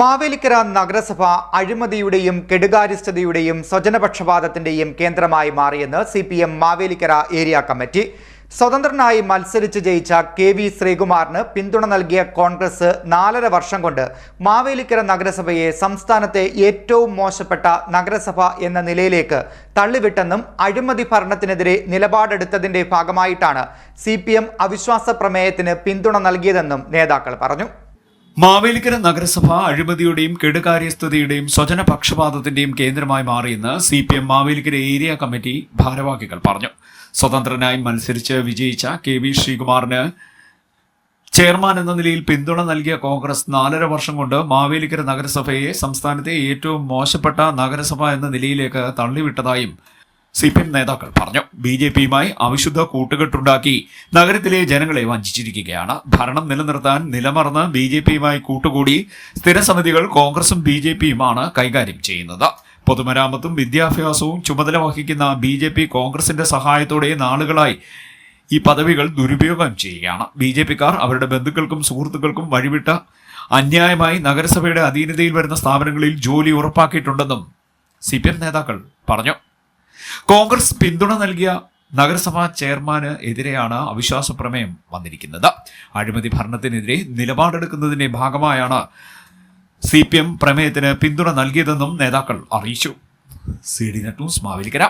മാവേലിക്കര നഗരസഭ അഴിമതിയുടെയും കെടുകാര്യസ്ഥതയുടെയും സ്വജനപക്ഷപാതത്തിന്റെയും കേന്ദ്രമായി മാറിയെന്ന് C P M Mavelikkara area committee. സ്വതന്ത്രനായി മത്സരിച്ച് ജയിച്ച കെ വി ശ്രീകുമാറിന് പിന്തുണ നൽകിയ കോൺഗ്രസ് നാലര വർഷം കൊണ്ട് മാവേലിക്കര നഗരസഭയെ സംസ്ഥാനത്തെ ഏറ്റവും മോശപ്പെട്ട നഗരസഭ എന്ന നിലയിലേക്ക് തള്ളിവിട്ടെന്നും അഴിമതി ഭരണത്തിനെതിരെ നിലപാടെടുത്തതിന്റെ ഭാഗമായിട്ടാണ് സി അവിശ്വാസ പ്രമേയത്തിന് പിന്തുണ നൽകിയതെന്നും നേതാക്കൾ പറഞ്ഞു. മാവേലിക്കര നഗരസഭ അഴിമതിയുടെയും കെടുകാര്യസ്ഥതയുടെയും സ്വജനപക്ഷപാതത്തിന്റെയും കേന്ദ്രമായി മാറിയെന്ന് C P M Mavelikkara area committee ഭാരവാഹികൾ പറഞ്ഞു. സ്വതന്ത്രനായി മത്സരിച്ച് വിജയിച്ച കെ വി ശ്രീകുമാറിന് ചെയർമാൻ എന്ന നിലയിൽ പിന്തുണ നൽകിയ കോൺഗ്രസ് നാലര വർഷം കൊണ്ട് മാവേലിക്കര നഗരസഭയെ സംസ്ഥാനത്തെ ഏറ്റവും മോശപ്പെട്ട നഗരസഭ എന്ന നിലയിലേക്ക് തള്ളിവിട്ടതായും സി പി എം നേതാക്കൾ പറഞ്ഞു. ബി ജെ പിയുമായി അവിശുദ്ധ കൂട്ടുകെട്ടുണ്ടാക്കി നഗരത്തിലെ ജനങ്ങളെ വഞ്ചിച്ചിരിക്കുകയാണ്. ഭരണം നിലനിർത്താൻ നിലമറന്ന് ബി ജെ പിയുമായി കൂട്ടുകൂടി സ്ഥിരസമിതികൾ കോൺഗ്രസും ബി ജെ പിയുമാണ് കൈകാര്യം ചെയ്യുന്നത്. പൊതുമരാമത്തും വിദ്യാഭ്യാസവും ചുമതല വഹിക്കുന്ന ബി ജെ പി കോൺഗ്രസിന്റെ സഹായത്തോടെ നാളുകളായി ഈ പദവികൾ ദുരുപയോഗം ചെയ്യുകയാണ്. ബി ജെ പിക്കാർ അവരുടെ ബന്ധുക്കൾക്കും സുഹൃത്തുക്കൾക്കും വഴിവിട്ട അന്യായമായി നഗരസഭയുടെ അധീനതയിൽ വരുന്ന സ്ഥാപനങ്ങളിൽ ജോലി ഉറപ്പാക്കിയിട്ടുണ്ടെന്നും സി പി എം നേതാക്കൾ പറഞ്ഞു. കോൺഗ്രസ് പിന്തുണ നൽകിയ നഗരസഭാ ചെയർമാന് എതിരെയാണ് അവിശ്വാസ പ്രമേയം വന്നിരിക്കുന്നത്. അഴിമതി ഭരണത്തിനെതിരെ നിലപാടെടുക്കുന്നതിന്റെ ഭാഗമായാണ് സി പി എം പ്രമേയത്തിന് പിന്തുണ നൽകിയതെന്നും നേതാക്കൾ അറിയിച്ചു. C D net news Mavelikkara.